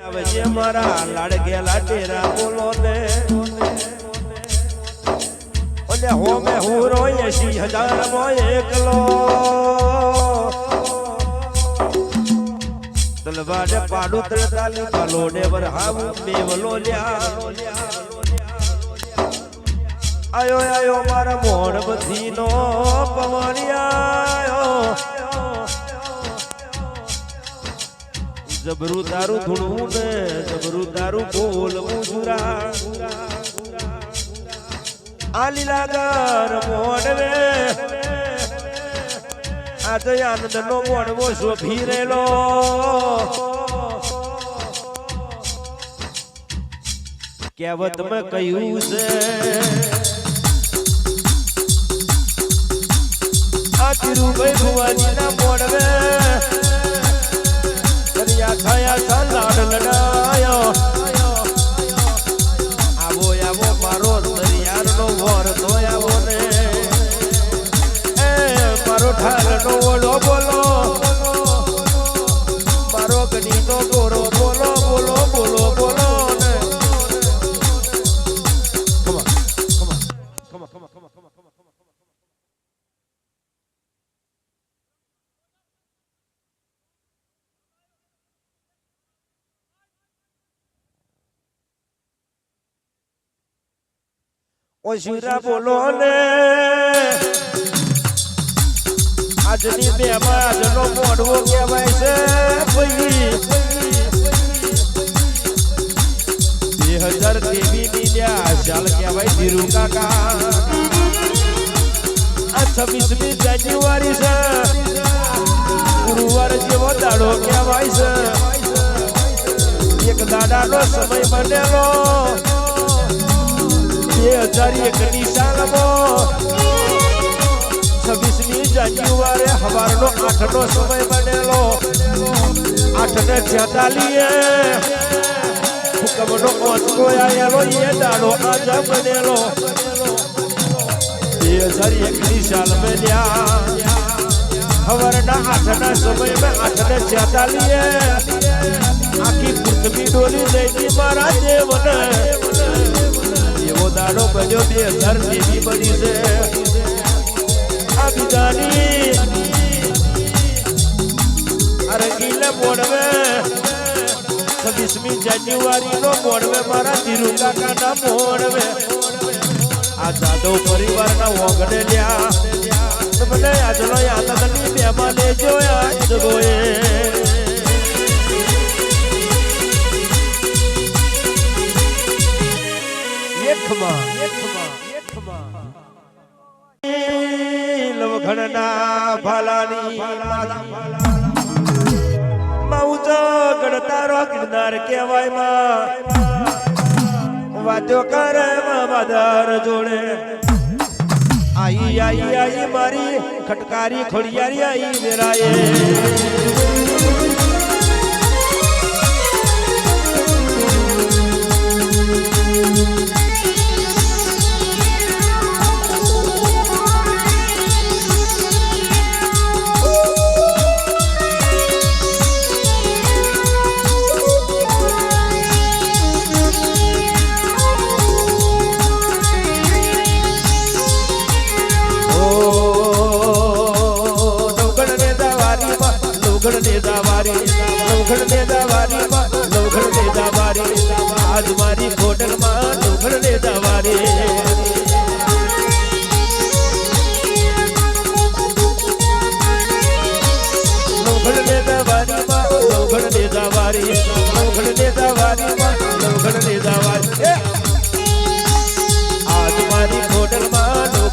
આવે છે મારા લાડગેલા ડેરા બોલો દે. ઓલે હો મે હું રોય સી હજાર મો એકલો. તલવાડે પાડું તળતાલી પાલોડે વરહાવું મેવલો લ્યા. આયો આયો મારા મોણ બધી નો પવણિયા જબરું તારું ધૂણવું ને જબરું તારું બોલવું જુરા આ લીલાગર મોડવે. આ તો આનંદ નો મોડવો શોભી રેલો કહેવત મેં કહ્યું છે આ ધીરુભાઈ ભુવાજીના મોડવે. દરિયા છાયા છા લાડ લડાયો. આવો આવો મારો દરિયાનો વર તો આવો ને એ, મારો ઠારનો ઓળો બોલો. મારો બોલો ઓ શિરા બોલો ને. આજની બે આજનો મોઢવો કહેવાય છે. ભાઈ બે હજાર તેવી ની લ્યા ચાલ કહેવાય ધીરુ કાકા. આ છવ્વીસમી જાન્યુઆરી છે. ગુરુવાર જેવો દાડો કહેવાય છે. એક દાડાનો સમય બનેલો. બે હજાર એકની સાલમાં છવ્વીસમી જાન્યુઆરી સવારનો આઠનો સમય બનેલો. આઠ ને છેતાલીએ. હુકમનો ઓચકો આયેલો, એ દાડો આજ બનેલો. બે હજાર એકની સાલ બન્યા સવારના આઠના સમયમાં આઠ ને છેતાલીએ. બન્યો બે હજાર તેવી બની છે. આ બીજાની અરે ગીલે મોડવે. છવ્વીસમી જાન્યુઆરી નો મોડવે મારા ધીરુ કાકા ના મોડવે. આ જાદવ પરિવારના ઓગણે લ્યા. તમને આજનો આનંદની બેમાં લેજો આજ એકમાં એકમાં લવઘણના ભાલાની માઉજ ગણતારો કિરદાર કહેવાયમાં. વાદ્યો કરે માદાર જોડે. આઈ આઈ આઈ, મારી ખટકારી ખોડિયારી આઈ મેરાએ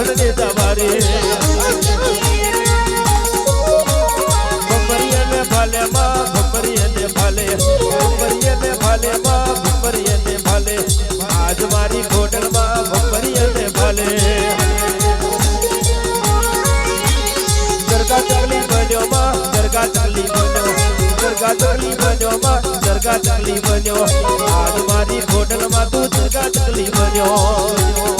માં લવગણ ને દાવારી ભમરિયને ભાલે માં ભમરિયને ભાલે. ભમરિયને ભાલે માં ભમરિયને ભાલે. આજ મારી ખોડલ માં ભમરિયને ભાલે. દરગા ચાલી બન્યો માં દરગા ચાલી બન્યો. દરગા ચાલી બન્યો માં દરગા ચાલી બન્યો. આજ મારી ખોડલ માં તું દરગા ચાલી બન્યો.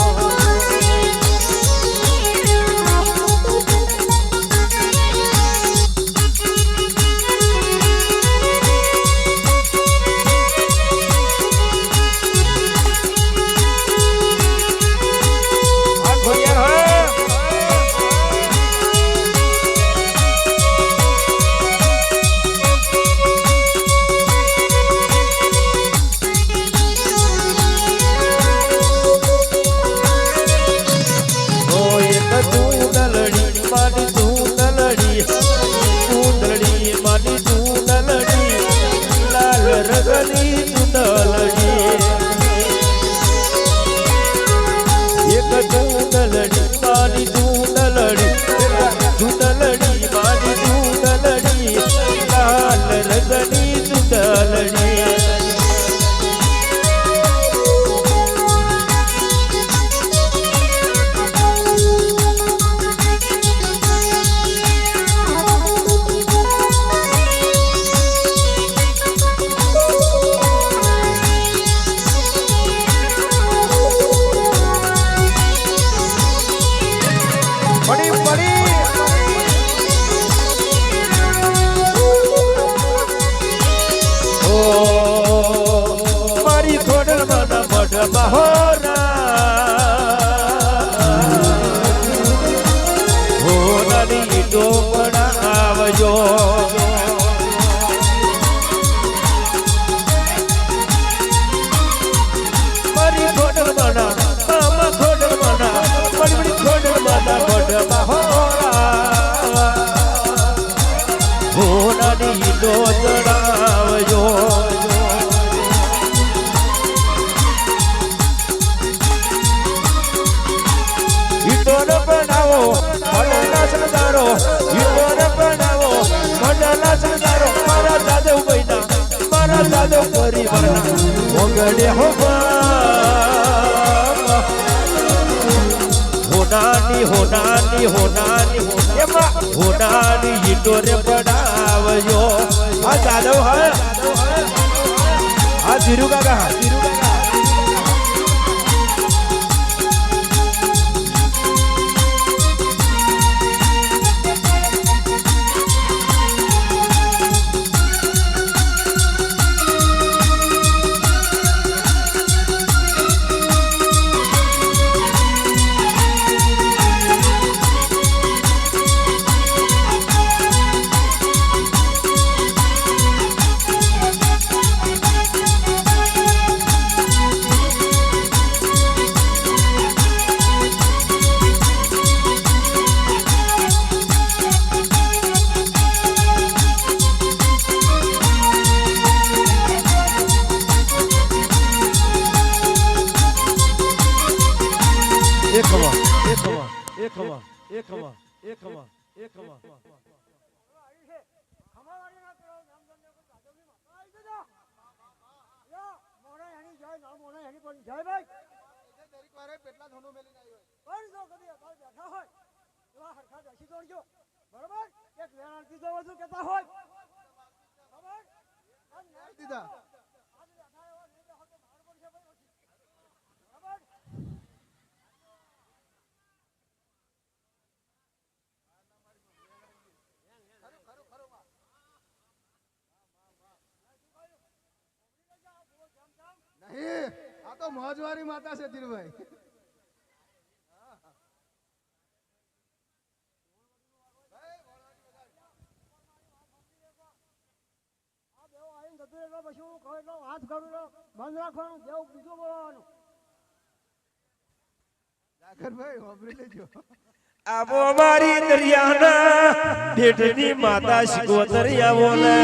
la mejor બનાવો મંડળના સરદારો યુવાને બનાવો મંડળના સરદારો, મારા દાદવ બૈના મારા દાદવ પરિવારના. મોગડે હો હોનાની હોનાની હોનાની, એમાં ઈટોને બનાવજો આ દાદવ હા? આ ધીરુ કાકા ધીરુ કાકા એકમાં એકમાં એકમાં એકમાં એકમાં એકમાં નહીં આ તો મોજવારી માતા છે ધીરુભાઈ. આવો મારી દરિયાના પેટની માતા શિકોતરી દરિયા ને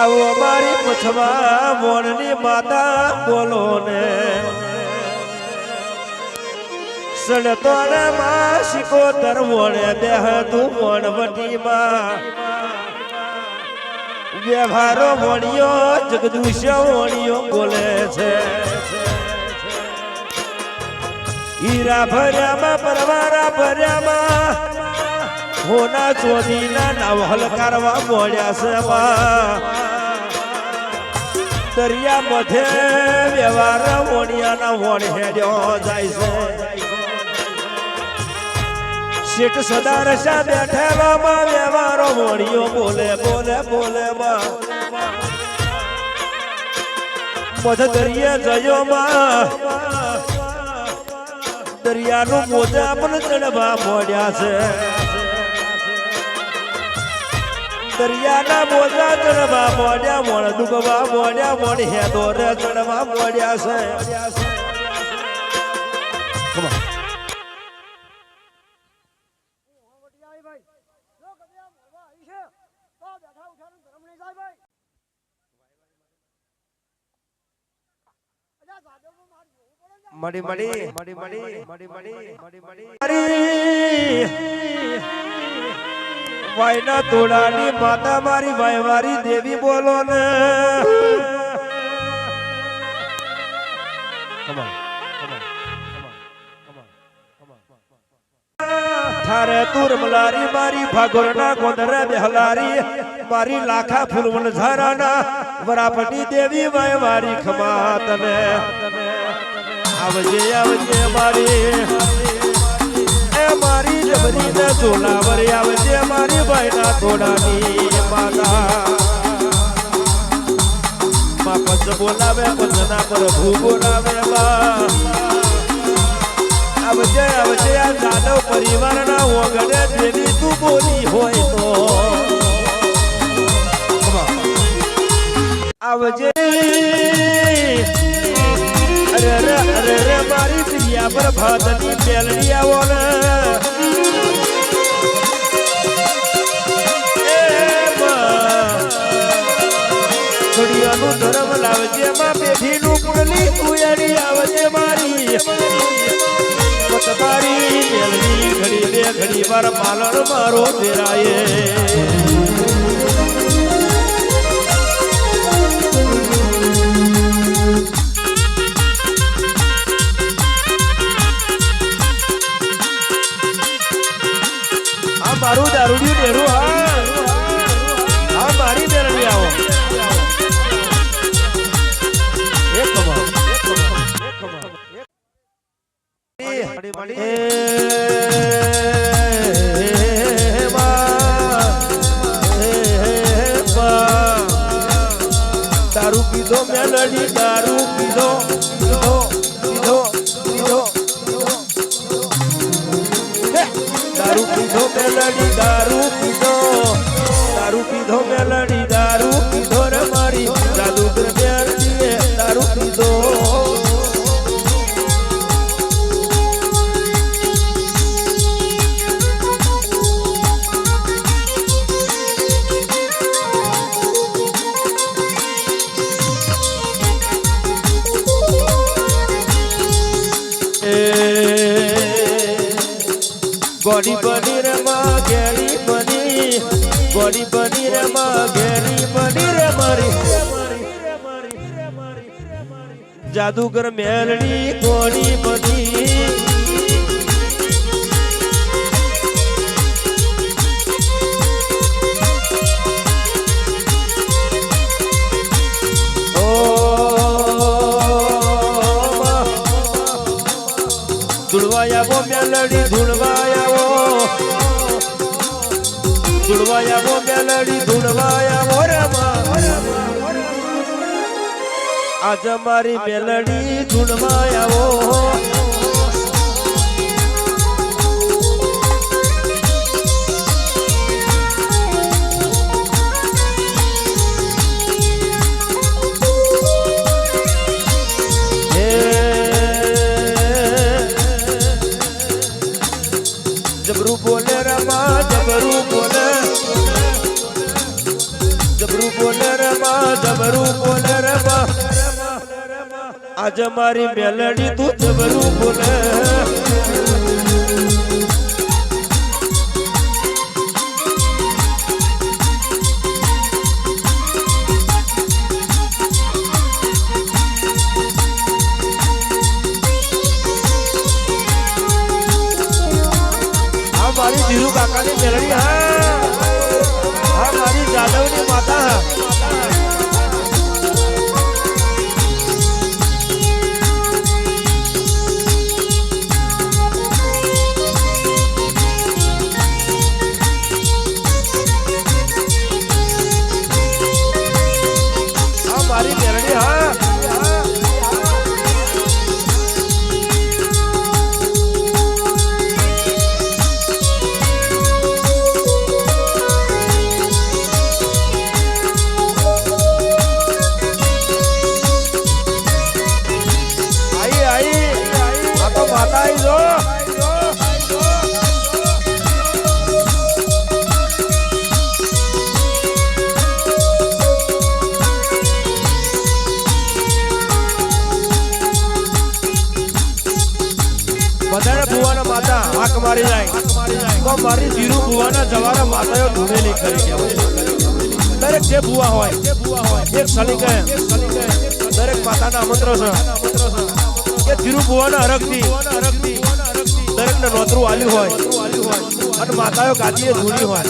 આવો મારી પછવા મોરની માતા બોલો ને. સડતો ને માં શિકોતર મોણે દેહ તું મોણવટી માં વ્યવહારો મોણિયો જગદુષ્ય મોણિયો બોલે છે. હીરા ભર્યામાં, પરવારા ભર્યામાં, હોના ચોધીના નાવ હલકારવા મોડ્યા છે. દરિયા મધે વ્યવહાર વણિયાના વણ હેડ્યો જાય છે. શેઠ સદા રસા બેઠેલામાં વ્યવહારો વણિયો બોલે બોલે બોલે મધ દરિયા ગયો માં. દરિયાનું મોજા પણ ચડવા મળ્યા છે. દરિયાના મોજા ચડવા મોડ્યા મોણ ડૂબવા મોડ્યા મોણ હેદો રે ચડવા મોડ્યા છે. મળી મળી. મળી મળી મળી મળી મળી મળી હળવા આવી છે તો બેઠા ઉઠાનું ધરમ નહીં જાય ભાઈ મડી મડી મડી મડી મડી મડી મડી વાયના તોડાની માતા મારી ભાઈવારી દેવી બોલો ને થારે તુર મલારી મારી ભાગોરના ગોંધરે બેહલારી મારી લાખા ફૂલવન ઝારાના વરાપટી દેવી મારી ખમા તને આવજે આવજે મારી એ મારી જબરી ને મારી ઘોડાની માતા. માં પંચ બોલાવે, પંચના પ્રભુ બોલાવે આવજે આવજે આ જાદવ પરિવારના ઓગણે દેવી તું બોલી હોય તો. આવજે અરે અરે અરે, મારી પ્રિયા પર ભાતની પેલડી આવો ને. ઘડિયાળનું ધર્મ લાવજે માં પેઢીનું પુણલી કુયારી આવજે મારી. પતવારી મેલની ઘડી બે ઘડી વાર પાલણ મારો ફેરાયે. મારું દારૂડિયું નેરું હા. દારૂ પીધો મેલડી દારૂ પીધો પીધો પીધો પીધો! દારૂ પીધો મેલડી દારૂ પીધો. દારૂ પીધો મેલડી. ગોડી બની રે માં ઘેરી બની ગોડી બની રે માં ઘેરી બની રે મારી, જાદુગર મેલડી ગોડી બની. ધૂળવાયાવો મેલડી ધૂળવાયાવો ધૂળવાયાવો મેલડી ધૂળવાયા વો રમા. આજ મારી મેલડી ધૂળવાયાવો. જબરું બોલે રમા જબરું બોલે રમા આજ મારી મેલડી તું જબરું બોલે મારી ધીરુ કાકાની મેલડી, હા. મારી જાય તો મારી ધીરુ ભુવાના જવાના માતાઓ ધૂળેલી કરી કહેવાય દરેક જે ભુવા હોય, એક સલી કહે, દરેક માતાના આમંત્ર છે. કે ધીરુ ભુવાના હરખથી દરેકને નોતરું આલ્યું હોય અને માતાઓ ગાદીએ ધૂળી હોય.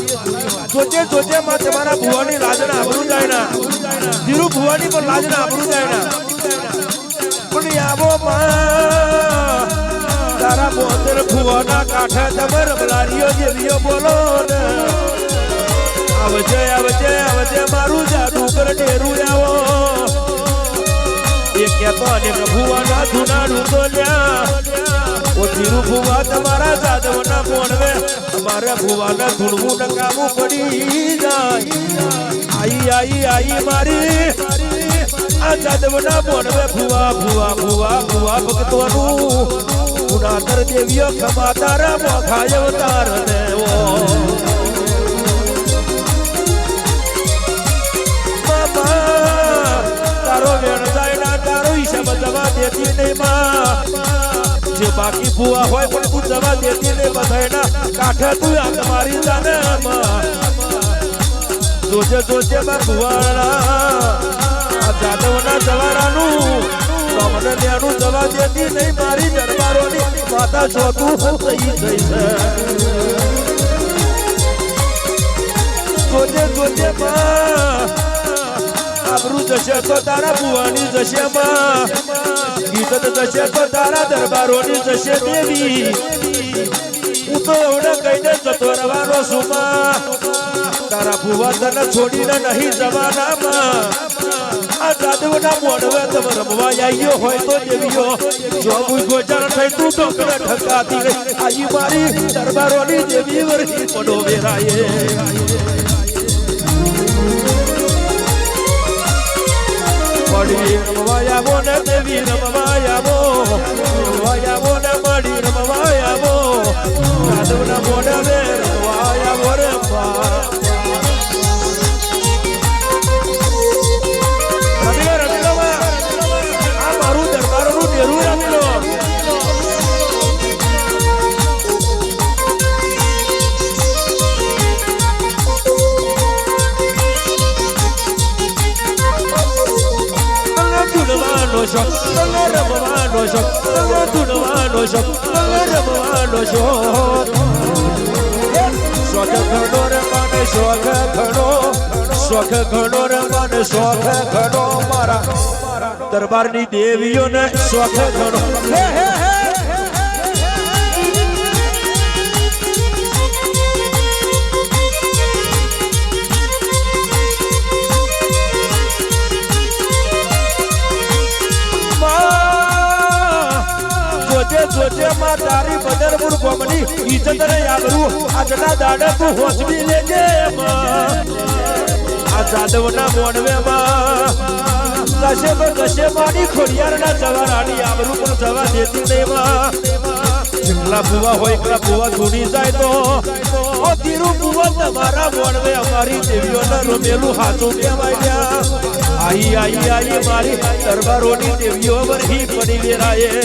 જોતે જોતે માં તમારા ભુવાની લાજના આબરું જાય ના. ધીરુ ભુવાની પણ લાજના આબરું જાય ના. પણ આવો માં તારા બોતર ભુવાના કાંઠે તમર બલારીઓ જેવીઓ બોલો ને. આવજે આવજે આવજે, મારું જાદુ કર ઢેરું આવો. એ કેતો અને ભુવાના ધુનાડું તો લ્યા. ઓ ધીરુ ભુવા, તમારા જાદવના મોણવે અમારે ભુવાના ધૂણવું નકામું પડી જાય. આઈ આઈ આઈ મારી. આ જાદવના મોણવે ભુવા ભુવા ભુવા ભુવા ભક્તોનું. ગુનાતર દેવીઓ ખમા તારા મોખાય અવતાર દેવો. તારો વેણ જાય ના તારો હિસાબ જવા દેતી નહીં માં. જે બાકી ભૂવા હોય પણ તું જવા દેતી નહીં બધાયના કાંઠે તું આ તમારી જાને જોજે જોજે માં ભુવાણા આ જાદવના જવારાનું તમને બેનું જવા દેતી નહીં, મારી દરબારોની માતા જોતું થઈ થઈ છે. જોજે જોજે માં. આબરૂ જશે તો તારા ભુવાની જશે માં. ગીતત જશે તો તારા દરબારોની જશે દેવી. હું તો એવડે કહીને જતો રવાનો છું તારા ભુવા તને છોડીને નહીં જવાનામાં આ જાદવના મોડવે તમે રમવા આવ્યો હોય તો દેવીઓ. જો હું ગોચર થઈ તું ટોકરે ઠકાતી રહી. આઈ મારી દરબારોની દેવી વરહી પડો વેરાયે. મળી રમવાયાવો ને દેવી રમવાયાવો રમવાયાવો ને મળી રમવાયાવો જાદવના મોઢે શોખ ઘણો રે, મને શોખ ઘણો મારા. દરબારની દેવીઓને શોખ ઘણો. હે હે તારી બદરપુર ગોમની ઇજ્જત ને આબરૂ આજના દાડે તું હોચવી લેજે, માં. આ જાદવના મોડવેમાં કશે તો કશે માની ખોડિયારના જવારાની આબરૂ પણ જવા દેતી નહીં જેટલા ભુવા હોય એટલા ભુવા છોડી જાય તો. ઓ ધીરુ ભુવા, તમારા મોડવે અમારી દેવીઓના રમેલું હાચું કહેવાય ગયા. આઈ આઈ આઈ, મારી દરબારોની દેવીઓ વરહી પડી વેરાયે.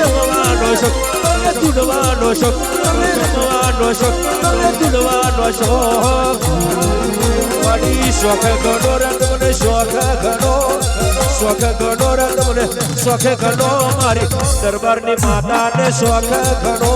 રમવાનો શોખ તને તૂટવાનો શોખ તમને રમવાનો શોખ તમને તૂટવાનો શોખ શોખ ઘણો રે, તમને શોખ ઘણો શોખ ઘણો રે, તમને શોખ ઘણો. મારી દરબારની માતાને શોખ ઘણો.